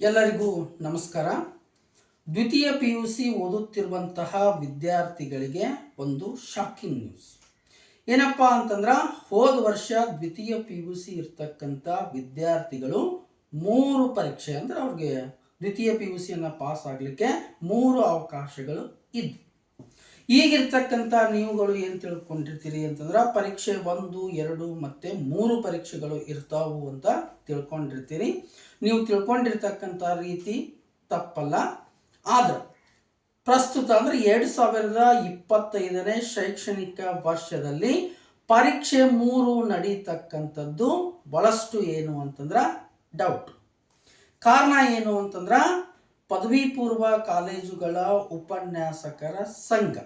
ಎಲ್ಲರಿಗೂ ನಮಸ್ಕಾರ. ದ್ವಿತೀಯ ಪಿ ಯು ಸಿ ಓದುತ್ತಿರುವಂತಹ ವಿದ್ಯಾರ್ಥಿಗಳಿಗೆ ಒಂದು ಶಾಕಿಂಗ್ ನ್ಯೂಸ್ ಏನಪ್ಪ ಅಂತಂದ್ರೆ, ಹೋದ ವರ್ಷ ದ್ವಿತೀಯ ಪಿ ಯು ಸಿ ಇರ್ತಕ್ಕಂಥ ವಿದ್ಯಾರ್ಥಿಗಳು ಮೂರು ಪರೀಕ್ಷೆ ಅಂದ್ರೆ ಅವ್ರಿಗೆ ದ್ವಿತೀಯ ಪಿ ಯು ಸಿಯನ್ನು ಪಾಸ್ ಆಗಲಿಕ್ಕೆ ಮೂರು ಅವಕಾಶಗಳು ಇದ್ವು. ಈಗಿರ್ತಕ್ಕಂಥ ನೀವುಗಳು ಏನು ತಿಳ್ಕೊಂಡಿರ್ತೀರಿ ಅಂತಂದ್ರೆ, ಪರೀಕ್ಷೆ ಒಂದು, ಎರಡು ಮತ್ತು ಮೂರು ಪರೀಕ್ಷೆಗಳು ಇರ್ತಾವು ಅಂತ ತಿಳ್ಕೊಂಡಿರ್ತೀರಿ. ನೀವು ತಿಳ್ಕೊಂಡಿರ್ತಕ್ಕಂಥ ರೀತಿ ತಪ್ಪಲ್ಲ. ಆದ್ರೆ ಪ್ರಸ್ತುತ ಅಂದರೆ ಎರಡು ಸಾವಿರದ ಇಪ್ಪತ್ತೈದನೇ ಶೈಕ್ಷಣಿಕ ವರ್ಷದಲ್ಲಿ ಪರೀಕ್ಷೆ ಮೂರು ನಡೀತಕ್ಕಂಥದ್ದು ಬಹಳಷ್ಟು ಏನು ಅಂತಂದ್ರೆ ಡೌಟ್ ಕಾರಣ ಏನು ಅಂತಂದ್ರೆ ಪದವಿ ಪೂರ್ವ ಕಾಲೇಜುಗಳ ಉಪನ್ಯಾಸಕರ ಸಂಘ.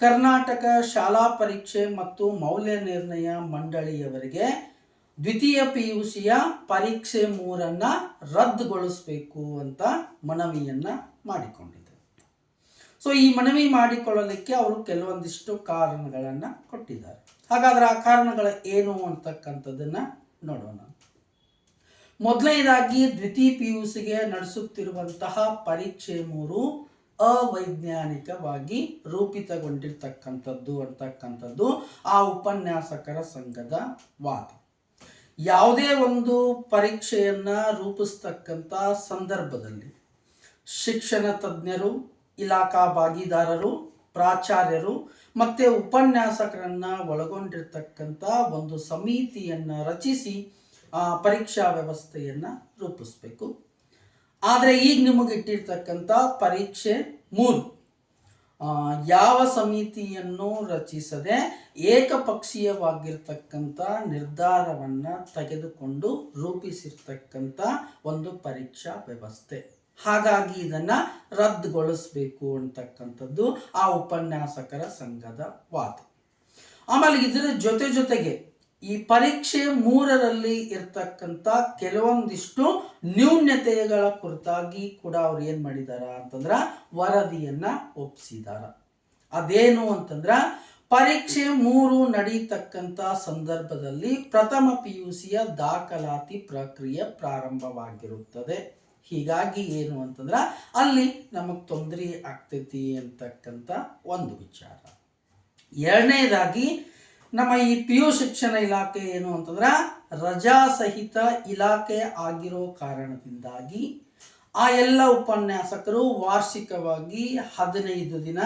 ಕರ್ನಾಟಕ ಶಾಲಾ ಪರೀಕ್ಷೆ ಮತ್ತು ಮೌಲ್ಯ ನಿರ್ಣಯ ಮಂಡಳಿಯವರಿಗೆ ದ್ವಿತೀಯ ಪಿ ಯು ಸಿಯ ಪರೀಕ್ಷೆ ಮೂರನ್ನ ರದ್ದುಗೊಳಿಸಬೇಕು ಅಂತ ಮನವಿಯನ್ನ ಮಾಡಿಕೊಂಡಿದೆ ಸೊ ಈ ಮನವಿ ಮಾಡಿಕೊಳ್ಳಲಿಕ್ಕೆ ಅವರು ಕೆಲವೊಂದಿಷ್ಟು ಕಾರಣಗಳನ್ನು ಕೊಟ್ಟಿದ್ದಾರೆ. ಹಾಗಾದ್ರೆ ಆ ಕಾರಣಗಳ ಏನು ಅಂತಕ್ಕಂಥದ್ದನ್ನು ನೋಡೋಣ. ಮೊದಲನೇದಾಗಿ, ದ್ವಿತೀಯ ಪಿ ಯು ಸಿಗೆ ನಡೆಸುತ್ತಿರುವಂತಹ ಪರೀಕ್ಷೆ ಮೂರು ಅವೈಜ್ಞಾನಿಕವಾಗಿ ರೂಪಿತಗೊಂಡಿರ್ತಕ್ಕಂಥದ್ದು ಅಂತಕ್ಕಂಥದ್ದು ಆ ಉಪನ್ಯಾಸಕರ ಸಂಘದ ವಾದ. ಯಾವುದೇ ಒಂದು ಪರೀಕ್ಷೆಯನ್ನ ರೂಪಿಸ್ತಕ್ಕಂಥ ಸಂದರ್ಭದಲ್ಲಿ ಶಿಕ್ಷಣ ತಜ್ಞರು, ಇಲಾಖಾ ಭಾಗಿದಾರರು, ಪ್ರಾಚಾರ್ಯರು ಮತ್ತು ಉಪನ್ಯಾಸಕರನ್ನ ಒಳಗೊಂಡಿರ್ತಕ್ಕಂಥ ಒಂದು ಸಮಿತಿಯನ್ನು ರಚಿಸಿ ಆ ಪರೀಕ್ಷಾ ವ್ಯವಸ್ಥೆಯನ್ನು ರೂಪಿಸ್ಬೇಕು. ಆದರೆ ಈಗ ನಿಮಗೆ ಇಟ್ಟಿರ್ತಕ್ಕಂಥ ಪರೀಕ್ಷೆ ಮೂರು. ಯಾವ ಸಮಿತಿಯನ್ನು ರಚಿಸದೆ ಏಕಪಕ್ಷೀಯವಾಗಿರ್ತಕ್ಕಂಥ ನಿರ್ಧಾರವನ್ನು ತೆಗೆದುಕೊಂಡು ರೂಪಿಸಿರ್ತಕ್ಕಂಥ ಒಂದು ಪರೀಕ್ಷಾ ವ್ಯವಸ್ಥೆ. ಹಾಗಾಗಿ ಇದನ್ನು ರದ್ದುಗೊಳಿಸಬೇಕು ಅಂತಕ್ಕಂಥದ್ದು ಆ ಉಪನ್ಯಾಸಕರ ಸಂಘದ ವಾದ. ಆಮೇಲೆ ಇದರ ಜೊತೆ ಜೊತೆಗೆ ಈ ಪರೀಕ್ಷೆ ಮೂರರಲ್ಲಿ ಇರ್ತಕ್ಕಂಥ ಕೆಲವೊಂದಿಷ್ಟು ನ್ಯೂನ್ಯತೆಗಳ ಕುರಿತಾಗಿ ಕೂಡ ಅವ್ರು ಏನು ಮಾಡಿದಾರ ಅಂತಂದ್ರ ವರದಿಯನ್ನು ಒಪ್ಪಿಸಿದಾರ ಅದೇನು ಅಂತಂದ್ರೆ ಪರೀಕ್ಷೆ ಮೂರು ನಡೀತಕ್ಕಂಥ ಸಂದರ್ಭದಲ್ಲಿ ಪ್ರಥಮ ಪಿ ಯು ಸಿಯ ದಾಖಲಾತಿ ಪ್ರಕ್ರಿಯೆ ಪ್ರಾರಂಭವಾಗಿರುತ್ತದೆ. ಹೀಗಾಗಿ ಏನು ಅಂತಂದ್ರೆ ಅಲ್ಲಿ ನಮಗೆ ತೊಂದರೆ ಆಗ್ತೈತಿ ಅಂತಕ್ಕಂಥ ಒಂದು ವಿಚಾರ. ಎರಡನೇದಾಗಿ ನಮ್ಮ ಈ ಪಿ ಯು ಶಿಕ್ಷಣ ಇಲಾಖೆ ಏನು ಅಂತಂದ್ರೆ ರಜಾ ಸಹಿತ ಇಲಾಖೆ ಆಗಿರೋ ಕಾರಣದಿಂದಾಗಿ ಆ ಎಲ್ಲ ಉಪನ್ಯಾಸಕರು ವಾರ್ಷಿಕವಾಗಿ ಹದಿನೈದು ದಿನ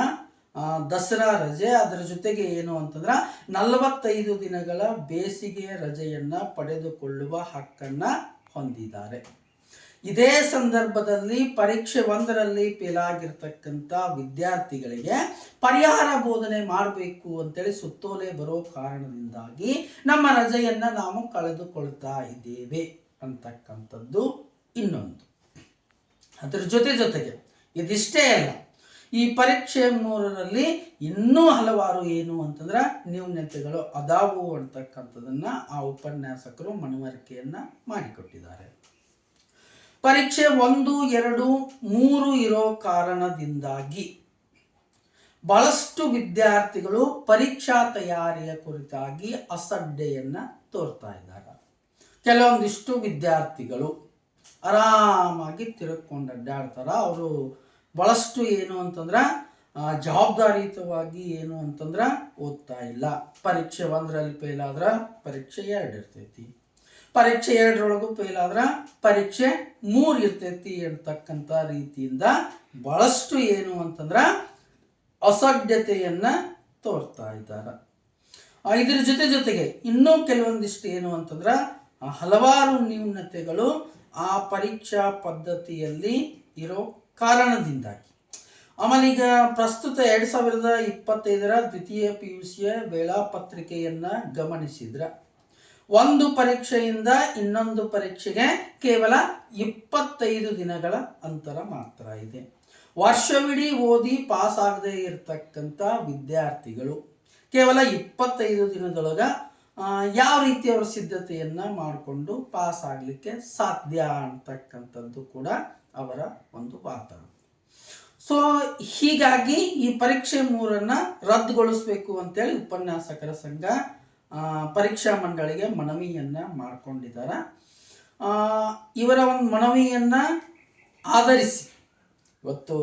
ದಸರಾ ರಜೆ, ಅದರ ಜೊತೆಗೆ ಏನು ಅಂತಂದ್ರೆ ನಲವತ್ತೈದು ದಿನಗಳ ಬೇಸಿಗೆ ರಜೆಯನ್ನು ಪಡೆದುಕೊಳ್ಳುವ ಹಕ್ಕನ್ನ ಹೊಂದಿದ್ದಾರೆ. ಇದೇ ಸಂದರ್ಭದಲ್ಲಿ ಪರೀಕ್ಷೆ ಒಂದರಲ್ಲಿ ಫೇಲಾಗಿರ್ತಕ್ಕಂಥ ವಿದ್ಯಾರ್ಥಿಗಳಿಗೆ ಪರಿಹಾರ ಬೋಧನೆ ಮಾಡಬೇಕು ಅಂತೇಳಿ ಸುತ್ತೋಲೆ ಬರೋ ಕಾರಣದಿಂದಾಗಿ ನಮ್ಮ ರಜೆಯನ್ನ ನಾವು ಕಳೆದುಕೊಳ್ತಾ ಇದ್ದೇವೆ ಅಂತಕ್ಕಂಥದ್ದು ಇನ್ನೊಂದು. ಅದರ ಜೊತೆ ಜೊತೆಗೆ ಇದಿಷ್ಟೇ ಅಲ್ಲ, ಈ ಪರೀಕ್ಷೆ ಮೂರರಲ್ಲಿ ಇನ್ನೂ ಹಲವಾರು ಏನು ಅಂತಂದ್ರೆ ನ್ಯೂನ್ಯತೆಗಳು ಅದಾವು ಅಂತಕ್ಕಂಥದ್ದನ್ನು ಆ ಉಪನ್ಯಾಸಕರು ಮನವರಿಕೆಯನ್ನು ಮಾಡಿಕೊಟ್ಟಿದ್ದಾರೆ. ಪರೀಕ್ಷೆ ಒಂದು, ಎರಡು, ಮೂರು ಇರೋ ಕಾರಣದಿಂದಾಗಿ ಬಹಳಷ್ಟು ವಿದ್ಯಾರ್ಥಿಗಳು ಪರೀಕ್ಷಾ ತಯಾರಿಯ ಕುರಿತಾಗಿ ಅಸಡ್ಡೆಯನ್ನ ತೋರ್ತಾ ಇದ್ದಾರೆ. ಕೆಲವೊಂದಿಷ್ಟು ವಿದ್ಯಾರ್ಥಿಗಳು ಆರಾಮಾಗಿ ತಿರುಗ್ಕೊಂಡು ಅಡ್ಡಾಡ್ತಾರೆ. ಅವರು ಬಹಳಷ್ಟು ಏನು ಅಂತಂದ್ರೆ ಜವಾಬ್ದಾರಿಯುತವಾಗಿ ಏನು ಅಂತಂದ್ರೆ ಓದ್ತಾ ಇಲ್ಲ. ಪರೀಕ್ಷೆ ಒಂದರಲ್ಲಿ ಫೇಲ್ ಪರೀಕ್ಷೆ ಎರಡು ಇರ್ತೈತಿ. ಪರೀಕ್ಷೆ ಎರಡರೊಳಗೂ ಫೇಲ್ ಆದ್ರೆ ಪರೀಕ್ಷೆ ಮೂರು ಇರ್ತೈತಿ ಅಂತಕ್ಕಂಥ ರೀತಿಯಿಂದ ಭಾಳಷ್ಟು ಏನು ಅಂತಂದ್ರೆ ಅಸಾಧ್ಯತೆಯನ್ನು ತೋರ್ತಾ ಇದ್ದಾರೆ. ಇದರ ಜೊತೆ ಜೊತೆಗೆ ಇನ್ನೂ ಕೆಲವೊಂದಿಷ್ಟು ಏನು ಅಂತಂದ್ರೆ ಹಲವಾರು ನ್ಯೂನತೆಗಳು ಆ ಪರೀಕ್ಷಾ ಪದ್ಧತಿಯಲ್ಲಿ ಇರೋ ಕಾರಣದಿಂದಾಗಿ. ಆಮೇಲೆ ಪ್ರಸ್ತುತ ಎರಡು ಸಾವಿರದ ಇಪ್ಪತ್ತೈದರ ದ್ವಿತೀಯ ಪಿ ಯು ಸಿಯ ವೇಳಾಪತ್ರಿಕೆಯನ್ನ ಗಮನಿಸಿದ್ರ. ಒಂದು ಪರೀಕ್ಷೆಯಿಂದ ಇನ್ನೊಂದು ಪರೀಕ್ಷೆಗೆ ಕೇವಲ ಇಪ್ಪತ್ತೈದು ದಿನಗಳ ಅಂತರ ಮಾತ್ರ ಇದೆ. ವರ್ಷವಿಡೀ ಓದಿ ಪಾಸ್ ಆಗದೆ ಇರತಕ್ಕಂಥ ವಿದ್ಯಾರ್ಥಿಗಳು ಕೇವಲ ಇಪ್ಪತ್ತೈದು ದಿನದೊಳಗ ಯಾವ ರೀತಿ ಅವರ ಸಿದ್ಧತೆಯನ್ನ ಮಾಡಿಕೊಂಡು ಪಾಸ್ ಆಗಲಿಕ್ಕೆ ಸಾಧ್ಯ ಅಂತಕ್ಕಂಥದ್ದು ಕೂಡ ಅವರ ಒಂದು ವಾತಾವರಣ ಸೊ ಹೀಗಾಗಿ ಈ ಪರೀಕ್ಷೆ ಮೂರನ್ನ ರದ್ದುಗೊಳಿಸಬೇಕು ಅಂತೇಳಿ ಉಪನ್ಯಾಸಕರ ಸಂಘ ಪರೀಕ್ಷಾ ಮಂಡಳಿಗೆ ಮನವಿಯನ್ನ ಮಾಡಿಕೊಂಡಿದ್ದಾರೆ. ಇವರ ಒಂದು ಮನವಿಯನ್ನ ಆಧರಿಸಿ ಇವತ್ತು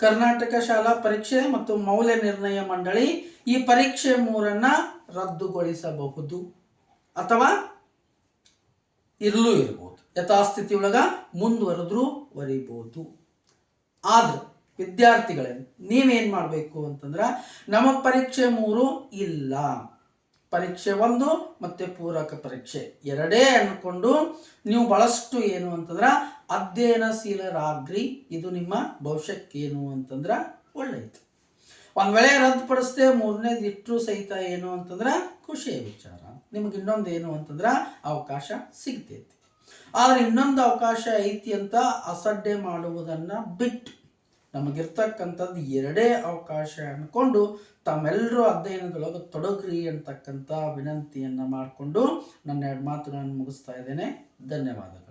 ಕರ್ನಾಟಕ ಶಾಲಾ ಪರೀಕ್ಷೆ ಮತ್ತು ಮೌಲ್ಯ ನಿರ್ಣಯ ಮಂಡಳಿ ಈ ಪರೀಕ್ಷೆ ಮೂರನ್ನ ರದ್ದುಗೊಳಿಸಬಹುದು ಅಥವಾ ಇರಲೂ ಇರ್ಬೋದು ಯಥಾಸ್ಥಿತಿ ಒಳಗ ಮುಂದುವರೆದ್ರೂ ವರಿಬೋದು ಆದ್ರೆ ವಿದ್ಯಾರ್ಥಿಗಳೇ, ನೀವೇನು ಮಾಡಬೇಕು ಅಂತಂದ್ರೆ, ನಮ್ಮ ಪರೀಕ್ಷೆ ಮೂರು ಇಲ್ಲ. ಪರೀಕ್ಷೆ ಒಂದು ಮತ್ತೆ ಪೂರಕ ಪರೀಕ್ಷೆ ಎರಡೇ ಅಂದ್ಕೊಂಡು ನೀವು ಬಹಳಷ್ಟು ಏನು ಅಂತಂದ್ರೆ, ಅಧ್ಯಯನಶೀಲರಾಗ್ರಿ, ಇದು ನಿಮ್ಮ ಭವಿಷ್ಯಕ್ಕೇನು ಅಂತಂದ್ರೆ ಒಳ್ಳೆಯದು ಒಂದ್ ವೇಳೆ ರದ್ದುಪಡಿಸದೆ ಮೂರನೇದು ಇಟ್ಟರು ಸಹಿತ ಏನು ಅಂತಂದ್ರೆ, ಖುಷಿಯ ವಿಚಾರ. ನಿಮ್ಗೆ ಇನ್ನೊಂದು ಏನು ಅಂತಂದ್ರೆ, ಅವಕಾಶ ಸಿಗ್ತೈತಿ. ಆದ್ರೆ ಇನ್ನೊಂದು ಅವಕಾಶ ಐತಿ ಅಂತ ಅಸಡ್ಡೆ ಮಾಡುವುದನ್ನ ಬಿಟ್ಟು ನಮಗಿರ್ತಕ್ಕಂಥದ್ದು ಎರಡೇ ಅವಕಾಶ ಅಂದ್ಕೊಂಡು ತಾವೆಲ್ಲರೂ ಅಧ್ಯಯನದೊಳಗೆ ತೊಡಗ್ರಿ ಅಂತಕ್ಕಂಥ ವಿನಂತಿಯನ್ನು ಮಾಡಿಕೊಂಡು ನನ್ನ ಎರಡು ಮಾತುಗಳನ್ನು ಮುಗಿಸ್ತಾ ಇದ್ದೇನೆ. ಧನ್ಯವಾದಗಳು.